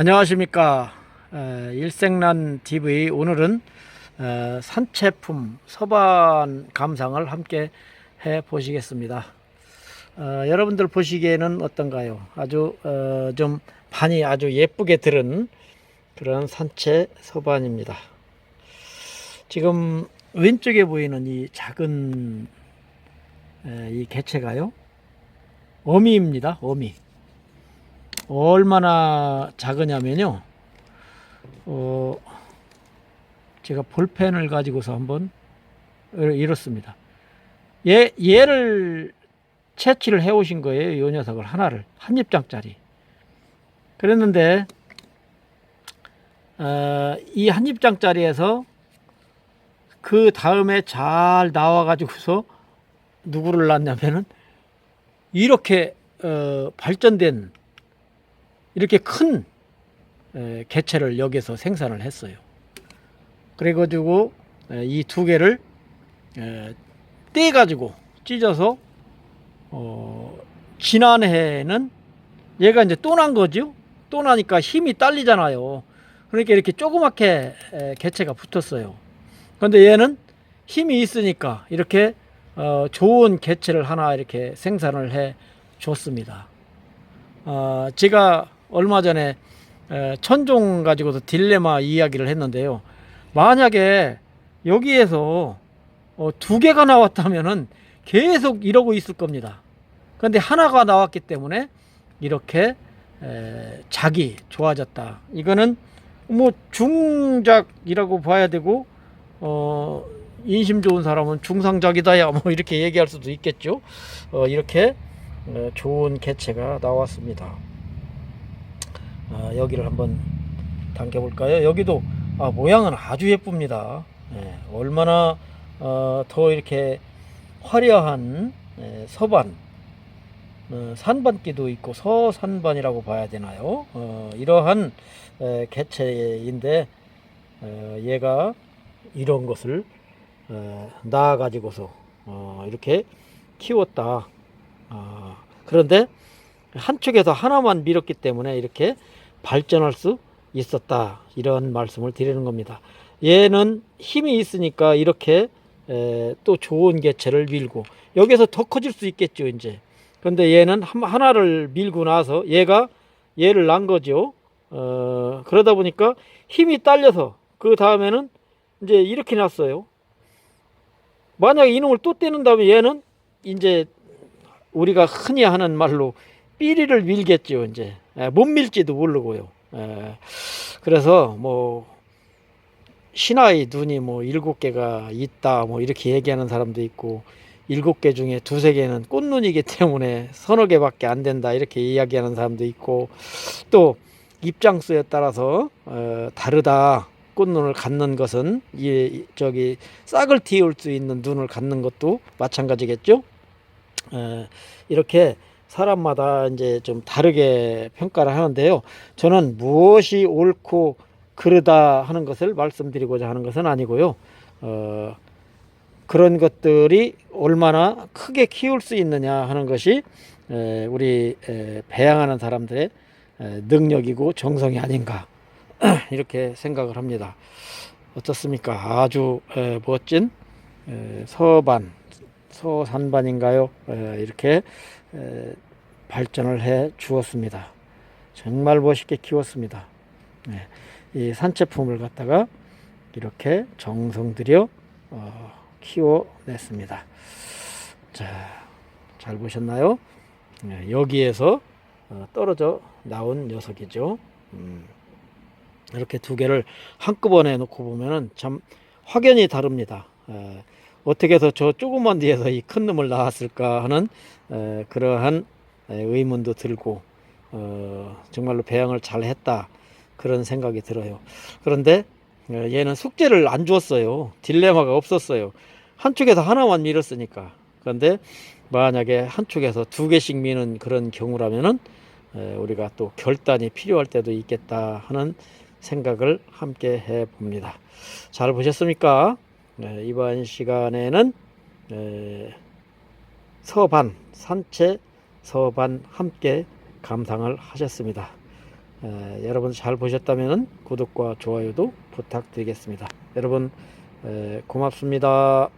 안녕하십니까 에, 일생란 TV 오늘은 에, 산채품 서반 감상을 함께 해 보시겠습니다. 어, 여러분들 보시기에는 어떤가요? 아주 어, 좀 반이 아주 예쁘게 들은 그런 산채 서반입니다. 지금 왼쪽에 보이는 이 작은 에, 이 개체가요 어미입니다. 어미. 얼마나 작으냐면요. 어, 제가 볼펜을 가지고서 한번 이렇습니다. 얘, 얘를 채취를 해 오신 거예요. 이 녀석을 하나를. 한 입장짜리. 그랬는데, 어, 이 한 입장짜리에서 그 다음에 잘 나와가지고서 누구를 낳냐면은 이렇게 어, 발전된 이렇게 큰 에, 개체를 여기서 생산을 했어요. 그래가지고 이 두 개를 에, 떼가지고 찢어서 어, 지난해에는 얘가 이제 또 난 거죠. 또 나니까 힘이 딸리잖아요. 그러니까 이렇게 조그맣게 에, 개체가 붙었어요. 그런데 얘는 힘이 있으니까 이렇게 어, 좋은 개체를 하나 이렇게 생산을 해 줬습니다. 어, 제가 얼마 전에 에, 천종 가지고도 딜레마 이야기를 했는데요. 만약에 여기에서 어, 두 개가 나왔다면은 계속 이러고 있을 겁니다. 그런데 하나가 나왔기 때문에 이렇게 에, 작이 좋아졌다. 이거는 뭐 중작이라고 봐야 되고 어, 인심 좋은 사람은 중상작이다야 뭐 이렇게 얘기할 수도 있겠죠. 어, 이렇게 어, 좋은 개체가 나왔습니다. 아, 여기를 한번 당겨 볼까요? 여기도 아, 모양은 아주 예쁩니다. 예, 얼마나 어, 더 이렇게 화려한 예, 서반, 어, 산반기도 있고 서산반이라고 봐야 되나요? 어, 이러한 에, 개체인데 어, 얘가 이런 것을 어, 낳아 가지고서 어, 이렇게 키웠다. 아, 그런데 한쪽에서 하나만 밀었기 때문에 이렇게 발전할 수 있었다. 이런 말씀을 드리는 겁니다. 얘는 힘이 있으니까 이렇게 에, 또 좋은 개체를 밀고 여기서 더 커질 수 있겠죠, 이제. 그런데 얘는 한- 하나를 밀고 나서 얘가 얘를 낳은 거죠. 어, 그러다 보니까 힘이 딸려서 그 다음에는 이제 이렇게 났어요. 만약에 이놈을 또 떼는다면 얘는 이제 우리가 흔히 하는 말로 삐리를 밀겠죠, 이제. 에, 못 밀지도 모르고요. 에, 그래서 뭐 신하의 눈이 뭐 일곱 개가 있다, 뭐 이렇게 얘기하는 사람도 있고 일곱 개 중에 두세 개는 꽃눈이기 때문에 서너 개밖에 안 된다 이렇게 이야기하는 사람도 있고 또 입장수에 따라서 어, 다르다. 꽃눈을 갖는 것은 이 저기 싹을 틔울 수 있는 눈을 갖는 것도 마찬가지겠죠. 에, 이렇게 사람마다 이제 좀 다르게 평가를 하는데요. 저는 무엇이 옳고 그르다 하는 것을 말씀드리고자 하는 것은 아니고요. 어, 그런 것들이 얼마나 크게 키울 수 있느냐 하는 것이 에, 우리 에, 배양하는 사람들의 에, 능력이고 정성이 아닌가 이렇게 생각을 합니다. 어떻습니까? 아주 에, 멋진 에, 서반, 서산반인가요? 에, 이렇게 에, 발전을 해 주었습니다. 정말 멋있게 키웠습니다. 네, 이 산채품을 갖다가 이렇게 정성 들여 어, 키워냈습니다. 자, 잘 보셨나요? 네, 여기에서 어, 떨어져 나온 녀석이죠. 음, 이렇게 두 개를 한꺼번에 놓고 보면은 참 확연히 다릅니다. 에, 어떻게 해서 저 조그만 데에서 이 큰 놈을 낳았을까 하는 에, 그러한 에, 의문도 들고 어, 정말로 배양을 잘 했다 그런 생각이 들어요. 그런데 어, 얘는 숙제를 안 주었어요. 딜레마가 없었어요. 한쪽에서 하나만 밀었으니까. 그런데 만약에 한쪽에서 두 개씩 미는 그런 경우라면은 에, 우리가 또 결단이 필요할 때도 있겠다 하는 생각을 함께 해 봅니다. 잘 보셨습니까? 네, 이번 시간에는 에, 서반 산채 서반 함께 감상을 하셨습니다. 에, 여러분 잘 보셨다면 구독과 좋아요도 부탁드리겠습니다. 여러분 에, 고맙습니다.